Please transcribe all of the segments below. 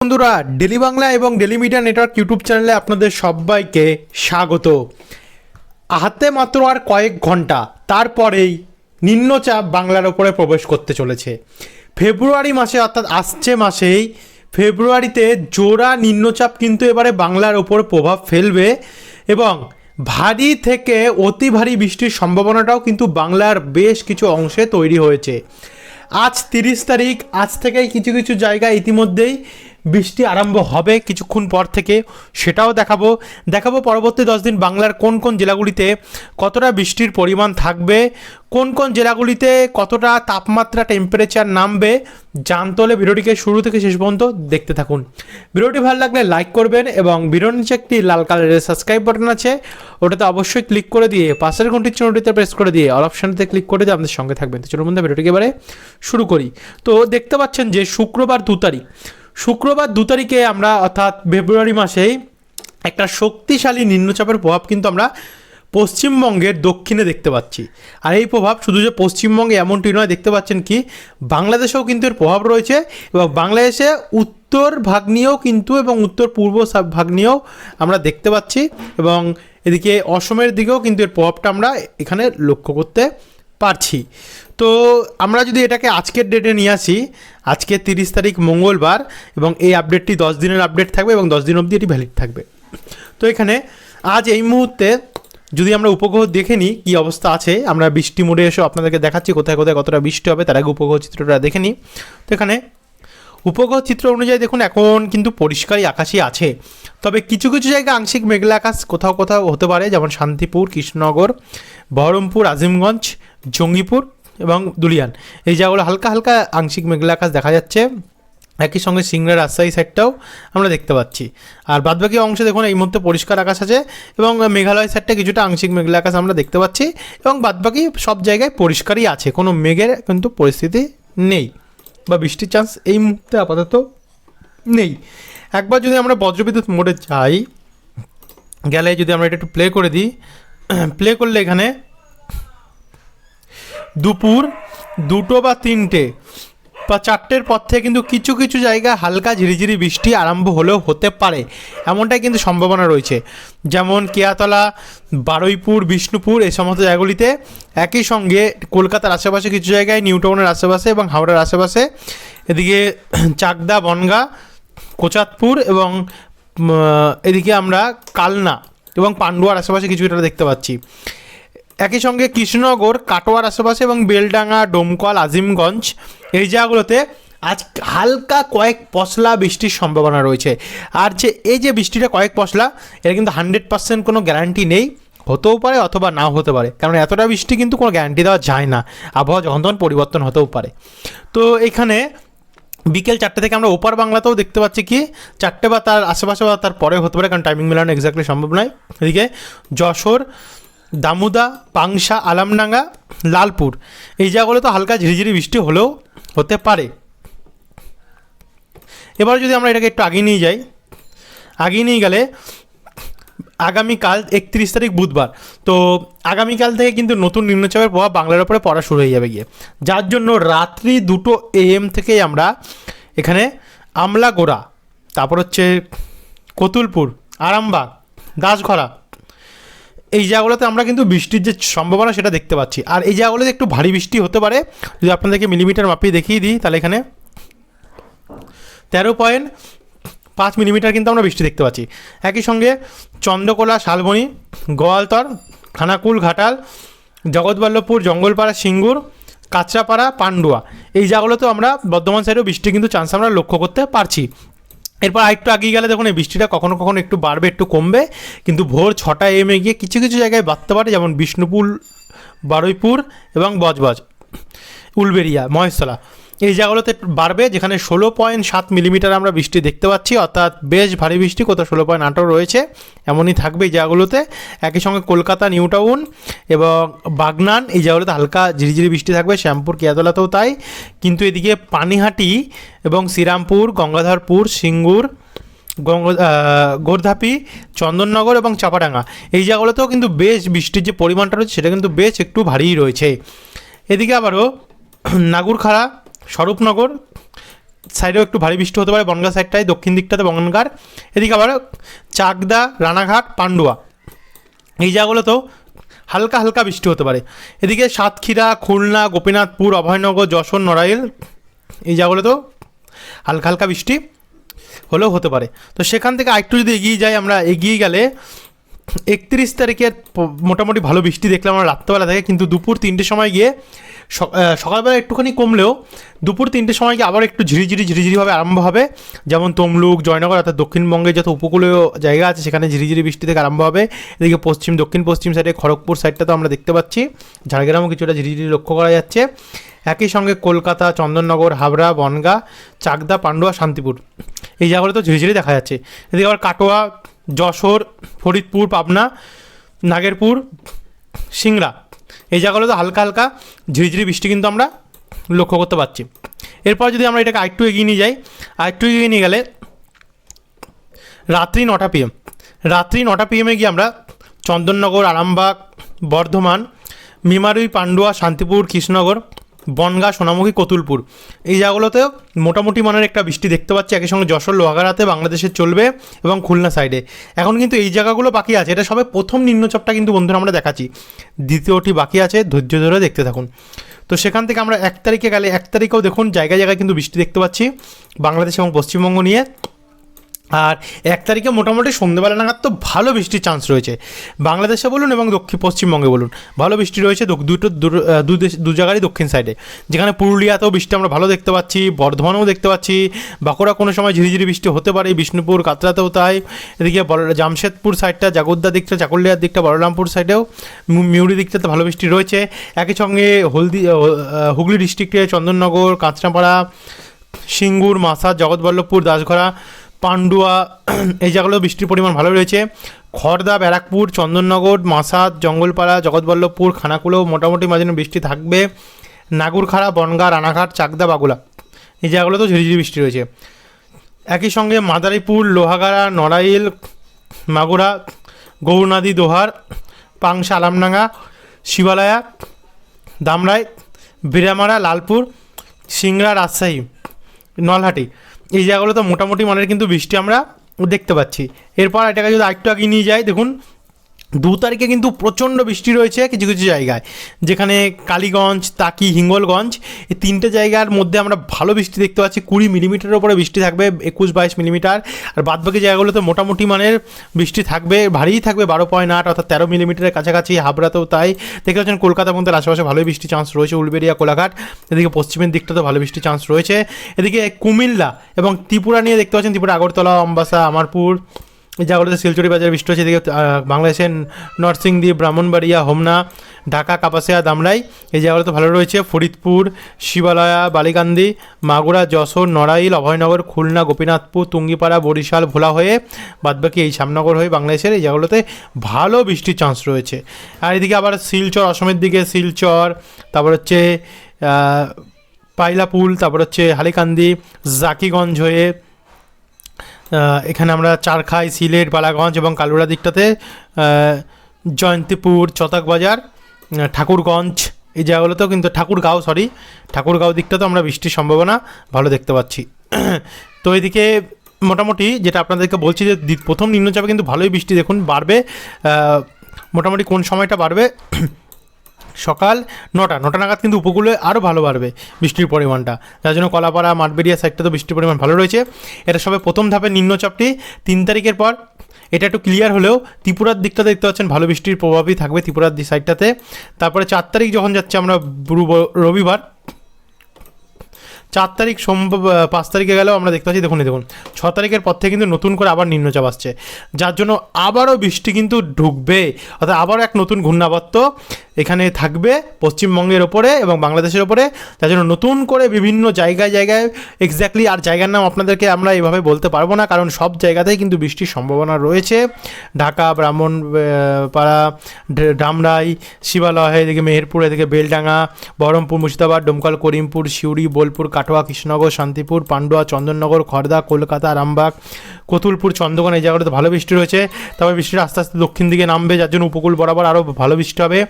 বন্ধুরা, ডেলি বাংলা এবং daily media network YouTube চ্যানেলে আপনাদের সবাইকে স্বাগত। হাতে মাত্র আর কয়েক ঘণ্টা তারপরেই নিম্নচাপ বাংলার ওপরে প্রবেশ করতে চলেছে। ফেব্রুয়ারি মাসে অর্থাৎ আসছে মাসেই ফেব্রুয়ারিতে জোড়া নিম্নচাপ কিন্তু এবারে বাংলার ওপর প্রভাব ফেলবে এবং ভারী থেকে অতি ভারী বৃষ্টির সম্ভাবনাটাও কিন্তু বাংলার বেশ কিছু অংশে তৈরি হয়েছে। আজ তিরিশ তারিখ, আজ থেকেই কিছু কিছু জায়গায় ইতিমধ্যেই বৃষ্টি আরম্ভ হবে কিছুক্ষণ পর থেকে, সেটাও দেখাবো। দেখাবো পরবর্তী দশ দিন বাংলার কোন কোন জেলাগুলিতে কতটা বৃষ্টির পরিমাণ থাকবে, কোন কোন জেলাগুলিতে কতটা তাপমাত্রা টেম্পারেচার নামবে, জানতে হলে ভিডিওটিকে শুরু থেকে শেষ পর্যন্ত দেখতে থাকুন। ভিডিওটি ভালো লাগলে লাইক করবেন এবং ভিডিওর নিচে একটি লাল কালারের সাবস্ক্রাইব বাটন আছে, ওটাতে অবশ্যই ক্লিক করে দিয়ে পাশের ঘন্টির চিহ্নটিতে প্রেস করে দিয়ে অল অপশানটিতে ক্লিক করে দিয়ে আপনাদের সঙ্গে থাকবেন। তো চলুন বন্ধু ভিডিওটিকে এবারে শুরু করি। তো দেখতে পাচ্ছেন যে শুক্রবার দু তারিখ শুক্রবার দু তারিখে আমরা, অর্থাৎ ফেব্রুয়ারি মাসেই একটা শক্তিশালী নিম্নচাপের প্রভাব কিন্তু আমরা পশ্চিমবঙ্গের দক্ষিণে দেখতে পাচ্ছি। আর এই প্রভাব শুধু যে পশ্চিমবঙ্গে এমনটি নয়, দেখতে পাচ্ছেন কি? বাংলাদেশেও কিন্তু এর প্রভাব রয়েছে এবং বাংলাদেশে উত্তর ভাগ নিয়েও কিন্তু এবং উত্তর পূর্ব ভাগ নিয়েও আমরা দেখতে পাচ্ছি এবং এদিকে অসমের দিকেও কিন্তু এর প্রভাবটা আমরা এখানে লক্ষ্য করতে পারছি। তো আমরা যদি এটাকে আজকের ডেটে নিয়ে আসি, আজকে তিরিশ তারিখ মঙ্গলবার এবং এই আপডেটটি দশ দিনের আপডেট থাকবে এবং দশ দিন অবধি এটি ভ্যালিড থাকবে। তো এখানে আজ এই মুহূর্তে যদি আমরা উপগ্রহ দেখে নিই, কী অবস্থা আছে, আমরা বৃষ্টি মোড়ে এসে আপনাদেরকে দেখাচ্ছি কোথায় কোথায় কতটা বৃষ্টি হবে, তার আগে উপগ্রহ চিত্রটা দেখে নিই। তো এখানে উপগ্রহ চিত্র অনুযায়ী দেখুন, এখন কিন্তু পরিষ্কারই আকাশই আছে। তবে কিছু কিছু জায়গায় আংশিক মেঘলা আকাশ কোথাও কোথাও হতে পারে, যেমন শান্তিপুর, কৃষ্ণনগর, বহরমপুর, আজিমগঞ্জ জঙ্গিপুর এবং দুলিয়ান। এই জায়গাগুলো হালকা হালকা আংশিক মেঘলা আকাশ দেখা যাচ্ছে। একই সঙ্গে সিংড়া রাজশাহী সাইডটাও আমরা দেখতে পাচ্ছি। আর বাদবাকি অংশে দেখুন, এই মুহূর্তে পরিষ্কার আকাশ আছে এবং মেঘালয় সাইডটা কিছুটা আংশিক মেঘলা আকাশ আমরা দেখতে পাচ্ছি এবং বাদবাকি সব জায়গায় পরিষ্কারই আছে। কোনো মেঘের কিন্তু পরিস্থিতি নেই বা বৃষ্টির চান্স এই মুহূর্তে আপাতত নেই। একবার যদি আমরা বজ্রবিদ্যুৎ মোডে যাই, গেলে যদি আমরা এটা একটু প্লে করে দিই প্লে করলে এখানে দুপুর, দুটো বা তিনটে। বা চারটের পর থেকে কিন্তু কিছু কিছু জায়গায় হালকা ঝিরিঝিরি বৃষ্টি আরম্ভ হলেও হতে পারে, এমনটাই কিন্তু সম্ভাবনা রয়েছে। যেমন কেয়াতলা, বারুইপুর, বিষ্ণুপুর, এই সমস্ত জায়গাগুলিতে একই সঙ্গে কলকাতার আশেপাশে কিছু জায়গায়, নিউটাউনের আশেপাশে এবং হাওড়ার আশেপাশে। এদিকে চাকদা, বনগা কোচাতপুর এবং এদিকে আমরা কালনা এবং পান্ডুয়ার আশেপাশে কিছু এটা দেখতে পাচ্ছি। একই সঙ্গে কৃষ্ণনগর, কাটোয়ার আশেপাশে এবং বেলডাঙ্গা, ডোমকল, আজিমগঞ্জ এই জায়গাগুলোতে আজ হালকা কয়েক পশলা বৃষ্টির সম্ভাবনা রয়েছে। আর যে এই যে বৃষ্টিটা কয়েক পশলা এটা কিন্তু হান্ড্রেড পার্সেন্ট কোনো গ্যারান্টি নেই। হতেও পারে অথবা নাও হতে পারে। কারণ এতটা বৃষ্টি কিন্তু কোনো গ্যারান্টি দেওয়া যায় না। আবহাওয়া যখন তখন পরিবর্তন হতেও পারে। তো এখানে বিকেল চারটে থেকে আমরা ওপার বাংলাতেও দেখতে পাচ্ছি কি, চারটে বা তার আশেপাশে বা তার পরে হতে পারে, কারণ টাইমিং মেলানো এক্স্যাক্টলি সম্ভব নয়। এদিকে যশোর দামুদা, পাংশা, আলামডাঙ্গা, লালপুর। এই জায়গাগুলো তো হালকা ঝিরিঝিরি বৃষ্টি হলেও হতে পারে। এবার যদি আমরা এটাকে একটু আগিয়ে নিয়ে যাই, আগিয়ে নিয়ে গেলে আগামীকাল একত্রিশ তারিখ বুধবার। তো আগামীকাল থেকে কিন্তু নতুন নিম্নচাপের প্রভাব বাংলার ওপরে পড়া শুরু হয়ে যাবে গিয়ে। যার জন্য রাত্রি দুটো এএম থেকেই আমরা এখানে আমলাগোড়া, তারপর হচ্ছে কতুলপুর, আরামবাগ, দাসঘরা এই জায়গাগুলোতে আমরা কিন্তু বৃষ্টির যে সম্ভাবনা সেটা দেখতে পাচ্ছি। আর এই জায়গাগুলোতে একটু ভারী বৃষ্টি হতে পারে। যদি আপনাদেরকে মিলিমিটার মাপিয়ে দেখিয়ে দিই, তাহলে এখানে তেরো পয়েন্ট পাঁচ মিলিমিটার কিন্তু আমরা বৃষ্টি দেখতে পাচ্ছি। একই সঙ্গে চন্দ্রকোলা, শালবনি, গোয়ালতর, খানাকুল, ঘাটাল, জগৎবল্লভপুর, জঙ্গলপাড়া, সিঙ্গুর, কাঁচরাপাড়া, পান্ডুয়া। এই জায়গাগুলোতেও আমরা বর্ধমান সাইডেও বৃষ্টি কিন্তু চান্স আমরা লক্ষ্য করতে পারছি। এরপর আরেকটু আগিয়ে গেলে দেখুন, এই বৃষ্টিটা কখনো কখনো একটু বাড়বে, একটু কমবে। কিন্তু ভোর ছটা এমে গিয়ে কিছু কিছু জায়গায় বাড়তে পারে, যেমন বিষ্ণুপুর, বারুইপুর এবং বজবজ, উলবেরিয়া, মহেশতলা। এই জায়গাগুলোতে বাড়বে, যেখানে ষোলো পয়েন্ট সাত মিলিমিটার আমরা বৃষ্টি দেখতে পাচ্ছি, অর্থাৎ বেশ ভারী বৃষ্টি, কোথাও ষোলো পয়েন্ট আটও রয়েছে। এমনই থাকবে এই জায়গাগুলোতে। একই সঙ্গে কলকাতা নিউ টাউন এবং বাগনান, এই জায়গাগুলোতে হালকা ঝিরিঝিরি বৃষ্টি থাকবে, শ্যামপুর কেয়াতলাতেও তাই। কিন্তু এদিকে পানিহাটি এবং শ্রীরামপুর, গঙ্গাধরপুর, সিঙ্গুর, গঙ্গ গোর্ধাপি, চন্দননগর এবং চাপাডাঙ্গা, এই জায়গাগুলোতেও কিন্তু বেশ বৃষ্টির যে পরিমাণটা রয়েছে, সেটা কিন্তু বেশ একটু ভারীই রয়েছে। এদিকে আবারও নাগুরখাড়া স্বরূপনগর সাইডেও একটু ভারী বৃষ্টি হতে পারে, বনগা সাইডটায়, দক্ষিণ দিকটাতে বনগার। এদিকে আবার চাকদা, রানাঘাট, পান্ডুয়া। এই জায়গাগুলোতেও হালকা হালকা বৃষ্টি হতে পারে। এদিকে সাতক্ষীরা, খুলনা, গোপীনাথপুর, অভয়নগর, যশোর, নড়াইল, এই জায়গাগুলোতেও হালকা হালকা বৃষ্টি হলেও হতে পারে। তো সেখান থেকে আরেকটু যদি এগিয়ে যাই আমরা, এগিয়ে গেলে একত্রিশ তারিখের মোটামুটি ভালো বৃষ্টি দেখলাম আমরা রাত্রেবেলা থেকে, কিন্তু দুপুর তিনটের সময় গিয়ে সকালবেলা একটুখানি কমলেও দুপুর তিনটের সময় আবার একটু ঝিরিঝিরি ঝিরিঝিরিভাবে আরম্ভ হবে। যেমন তমলুক, জয়নগর অর্থাৎ দক্ষিণবঙ্গের যত উপকূলীয় জায়গা আছে সেখানে ঝিরিঝিরি বৃষ্টি থেকে আরম্ভ হবে। এদিকে পশ্চিম, দক্ষিণ পশ্চিম সাইডে খড়গপুর সাইডটা তো আমরা দেখতে পাচ্ছি। ঝাড়গ্রামও কিছুটা ঝিরিঝিরি লক্ষ্য করা যাচ্ছে। একই সঙ্গে কলকাতা, চন্দননগর, হাবড়া, বনগা, চাকদা, পান্ডুয়া, শান্তিপুর এই জায়গাগুলো তো ঝিরিঝিরি দেখা যাচ্ছে। এদিকে আবার কাটোয়া, যশোর, ফরিদপুর, পাবনা, নাগেরপুর, সিংড়া এই জায়গাগুলোতে হালকা হালকা ঝিরিঝিরি বৃষ্টি কিন্তু আমরা লক্ষ্য করতে পারছি। এরপর যদি আমরা এটাকে আরেকটু এগিয়ে নিয়ে যাই, আরেকটু এগিয়ে নিয়ে গেলে রাত্রি নটা পিএম রাত্রি নটা পিএমে গিয়ে আমরা চন্দননগর, আরামবাগ, বর্ধমান, মিমারুই, পান্ডুয়া, শান্তিপুর, কৃষ্ণনগর বনগা, সোনামুখী, কতুলপুর। এই জায়গাগুলোতে মোটামুটি মানের একটা বৃষ্টি দেখতে পাচ্ছি। একই সঙ্গে যশোর, লোহাগাড়াতে বাংলাদেশে চলবে এবং খুলনা সাইডে। এখন কিন্তু এই জায়গাগুলো বাকি আছে। এটা সবে প্রথম নিম্নচাপটা কিন্তু বন্ধুরা আমরা দেখাচ্ছি। দ্বিতীয়টি বাকি আছে, ধৈর্য ধরে দেখতে থাকুন। তো সেখান থেকে আমরা এক তারিখে গেলে, এক তারিখেও দেখুন, জায়গায় জায়গায় কিন্তু বৃষ্টি দেখতে পাচ্ছি। বাংলাদেশ এবং পশ্চিমবঙ্গ নিয়ে আর এক তারিখে মোটামুটি সন্ধ্যেবেলা নাগাদ তো ভালো বৃষ্টির চান্স রয়েছে। বাংলাদেশে বলুন এবং দক্ষিণ পশ্চিমবঙ্গে বলুন, ভালো বৃষ্টি রয়েছে দুটো, দু- জায়গারই দক্ষিণ সাইডে যেখানে পুরুলিয়াতেও বৃষ্টি আমরা ভালো দেখতে পাচ্ছি, বর্ধমানেও দেখতে পাচ্ছি, বাঁকুড়া কোনো সময় ঝিরিঝিরি বৃষ্টি হতে পারে, বিষ্ণুপুর কাতরাতেও তাই, এদিকে জামশেদপুর সাইডটা জাগোদ্দা দিকটা, চাকুলিয়ার দিকটা বলরামপুর সাইডেও মিউরি দিকটাতে ভালো বৃষ্টি রয়েছে। একই সঙ্গে হলদি হুগলি ডিস্ট্রিক্টে চন্দননগর, কাঁচরাপাড়া, সিঙ্গুর মাসা জগৎবল্লভপুর, দাসঘরা পান্ডুয়া, এই জায়গাগুলো বৃষ্টির পরিমাণ ভালো রয়েছে। খড়দা ব্যারাকপুর, চন্দননগর, মাসাদ, জঙ্গলপাড়া, জগৎবল্লভপুর, খানাকুলো, মোটামুটি মাঝে বৃষ্টি থাকবে। নাগুরখাড়া, বনগা, রানাঘাট, চাকদা, বাগুলা এই জায়গাগুলোতেও ঝিরিঝিরি বৃষ্টি রয়েছে। একই সঙ্গে মাদারীপুর, লোহাগাড়া, নড়াইল, মাগুরা, গৌরনাদি, দোহার, পাংশা, আলামডাঙ্গা, শিবালয়া, দামরাই, বিরামারা, লালপুর, সিংড়া, রাজশাহী, নলহাটি। এই জায়গাগুলোতে মোটামুটি মানের কিন্তু বৃষ্টি আমরা দেখতে পাচ্ছি। এরপর এটাকে যদি আরেকটু আগে নিয়ে যাই, দেখুন দু তারিখে কিন্তু প্রচণ্ড বৃষ্টি রয়েছে কিছু কিছু জায়গায়। যেখানে কালীগঞ্জ, তাকি, হিঙ্গলগঞ্জ, এই তিনটে জায়গার মধ্যে আমরা ভালো বৃষ্টি দেখতে পাচ্ছি। কুড়ি মিলিমিটারের উপরে বৃষ্টি থাকবে, একুশ বাইশ মিলিমিটার। আর বাদবাকি জায়গাগুলোতে মোটামুটি মানের বৃষ্টি থাকবে, ভারীই থাকবে বারো পয়েন্ট আট অর্থাৎ তেরো মিলিমিটারের কাছাকাছি। হাবড়াতেও তাই। দেখতে পাচ্ছেন কলকাতার মধ্যে আশেপাশে ভালোই বৃষ্টি চান্স রয়েছে। উলবেরিয়া কোলাঘাট, এদিকে পশ্চিমের দিকটাতে ভালো বৃষ্টি চান্স রয়েছে। এদিকে কুমিল্লা এবং ত্রিপুরা নিয়ে দেখতে পাচ্ছেন, ত্রিপুরা, আগরতলা, অম্বাসা, আমারপুর জায়গাগুলোতে শিলচুরি বাজারে বৃষ্টি হচ্ছে এদিকে বাংলাদেশের নরসিংদী, ব্রাহ্মণবাড়িয়া, হোমনা, ঢাকা, কাপাসিয়া, দামরাই। এই জায়গাগুলোতে ভালো রয়েছে। ফরিদপুর, শিবালয়া, বালিকান্দি, মাগুরা, যশোর, নড়াইল, অভয়নগর, খুলনা, গোপীনাথপুর, তুঙ্গিপাড়া, বরিশাল ভোলা হয়ে বাদবাকি এই শ্যামনগর হয়ে বাংলাদেশের এই জায়গাগুলোতে ভালো বৃষ্টির চান্স রয়েছে। আর এদিকে আবার শিলচর, অসমের দিকে শিলচর, তারপর হচ্ছে পাইলাপুল, তারপর হচ্ছে হালিকান্দি, জাকিগঞ্জ হয়ে এখানে আমরা চারখাই সিলেট বালাগঞ্জ এবং কালুরা দিকটাতে জয়ন্তীপুর চতকবাজার আহ, ঠাকুরগঞ্জ এই জায়গাগুলোতেও কিন্তু ঠাকুরগাঁও সরি ঠাকুরগাঁও দিকটাতেও আমরা বৃষ্টির সম্ভাবনা ভালো দেখতে পাচ্ছি। তো এদিকে মোটামুটি যেটা আপনাদেরকে বলছি যে প্রথম নিম্নচাপে কিন্তু ভালোই বৃষ্টি দেখুন বাড়বে। মোটামুটি কোন সময়টা বাড়বে? সকাল নটা নটা নাগাদ কিন্তু উপকূলে আরও ভালো বাড়বে বৃষ্টির পরিমাণটা। যার জন্য কলাপাড়া মাঠবেরিয়া সাইডটা তো বৃষ্টির পরিমাণ ভালো রয়েছে। এটা সবে প্রথম ধাপের নিম্নচাপটি। তিন তারিখের পর এটা একটু ক্লিয়ার হলেও ত্রিপুরার দিকটা দেখতে পাচ্ছেন, ভালো বৃষ্টির প্রভাবই থাকবে ত্রিপুরার সাইডটাতে তারপরে চার তারিখ যখন যাচ্ছে আমরা বুরু- রবিবার, চার তারিখ সোমবার পাঁচ তারিখে গেলেও আমরা দেখতে পাচ্ছি, দেখুন দেখুন, ছ তারিখের পর থেকে কিন্তু নতুন করে আবার নিম্নচাপ আসছে। যার জন্য আবারও বৃষ্টি কিন্তু ঢুকবে। অর্থাৎ আবারও এক নতুন ঘূর্ণাবর্ত। এখানে থাকবে পশ্চিমবঙ্গের ওপরে এবং বাংলাদেশের ওপরে। তার জন্য নতুন করে বিভিন্ন জায়গায় জায়গায় এক্স্যাক্টলি আর জায়গার নাম আপনাদেরকে আমরা এভাবে বলতে পারব না, কারণ সব জায়গাতেই কিন্তু বৃষ্টির সম্ভাবনা রয়েছে। ঢাকা, ব্রাহ্মণ পাড়া ডামরাই, শিবালয়, এদিকে মেহেরপুর, এদিকে বেলডাঙ্গা, বহরমপুর, মুর্শিদাবাদ, ডোমকল, করিমপুর, সিউড়ি, বোলপুর, কাটোয়া, কৃষ্ণনগর, শান্তিপুর, পান্ডুয়া, চন্দননগর খড়দা কলকাতা, রামবাগ, কতুলপুর, চন্দ্রকোনা এই জায়গাটাতে ভালো বৃষ্টি রয়েছে। তারপর বৃষ্টিটা আস্তে আস্তে দক্ষিণ দিকে নামবে, যার জন্য উপকূল বরাবর আরও ভালো বৃষ্টি হবে।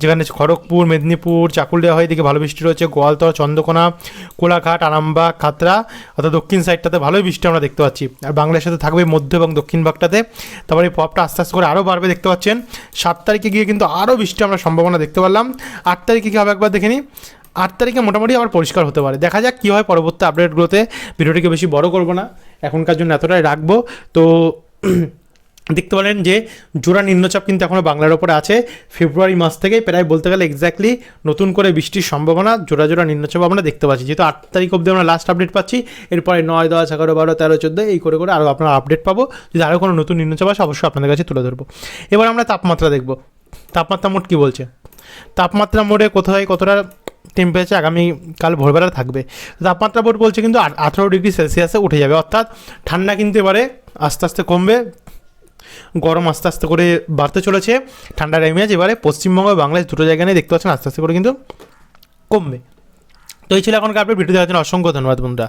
যেখানে খড়গপুর, মেদিনীপুর, চাকুলিয়া হয়ে দিকে ভালো বৃষ্টি রয়েছে। গোয়ালতর চন্দ্রকোনা, কোলাঘাট, আরামবাগ, খাতরা, অর্থাৎ দক্ষিণ সাইডটাতে ভালোই বৃষ্টি আমরা দেখতে পাচ্ছি। আর বাংলার সাথে থাকবে মধ্য এবং দক্ষিণ ভাগটাতে। তারপরে এই পপটা আস্তে আস্তে করে আরও বাড়বে দেখতে পাচ্ছেন। সাত তারিখে গিয়ে কিন্তু আরও বৃষ্টি আমরা সম্ভাবনা দেখতে পারলাম। আট তারিখে কী হবে একবার দেখে নিই? আট তারিখে মোটামুটি আবার পরিষ্কার হতে পারে। দেখা যাক কী হয় পরবর্তী আপডেটগুলোতে ভিডিওটিকে বেশি বড় করব না। এখনকার জন্য এতটাই রাখব। তো দেখতে পারেন যে জোড়া নিম্নচাপ কিন্তু এখনও বাংলার ওপরে আছে। ফেব্রুয়ারি মাস থেকেই প্রায় বলতে গেলে এক্স্যাক্টলি নতুন করে বৃষ্টির সম্ভাবনা, জোড়া জোড়া নিম্নচাপ আমরা দেখতে পাচ্ছি। যেহেতু আট তারিখ অবধি আমরা লাস্ট আপডেট পাচ্ছি, এরপরে নয়, দশ, এগারো, বারো, তেরো, চোদ্দ, এই করে করে আরও আপনারা আপডেট পাবো। যদি আরও কোনো নতুন নিম্নচাপ আসে, অবশ্যই আপনাদের কাছে তুলে ধরবো। এবার আমরা তাপমাত্রা দেখব। তাপমাত্রা মোট কী বলছে? তাপমাত্রা মোড়ে কোথায় কতটা টেম্পারেচার আগামী কাল ভোরবেলা থাকবে? তাপমাত্রা বোর্ড বলছে কিন্তু আঠারো ডিগ্রি সেলসিয়াসে উঠে যাবে। অর্থাৎ ঠান্ডা কিন্তু এবারে আস্তে আস্তে কমবে। গরম আস্তে আস্তে করে বাড়তে চলেছে। ঠান্ডার ইমেজ এবারে পশ্চিমবঙ্গ বাংলাদেশ দুটো জায়গায় নিয়ে দেখতে পাচ্ছেন, আস্তে আস্তে করে কিন্তু কমবে। তো এই ছিল এখনকার আপনার ভিডিও দেখার জন্য অসংখ্য ধন্যবাদ বন্ধুরা।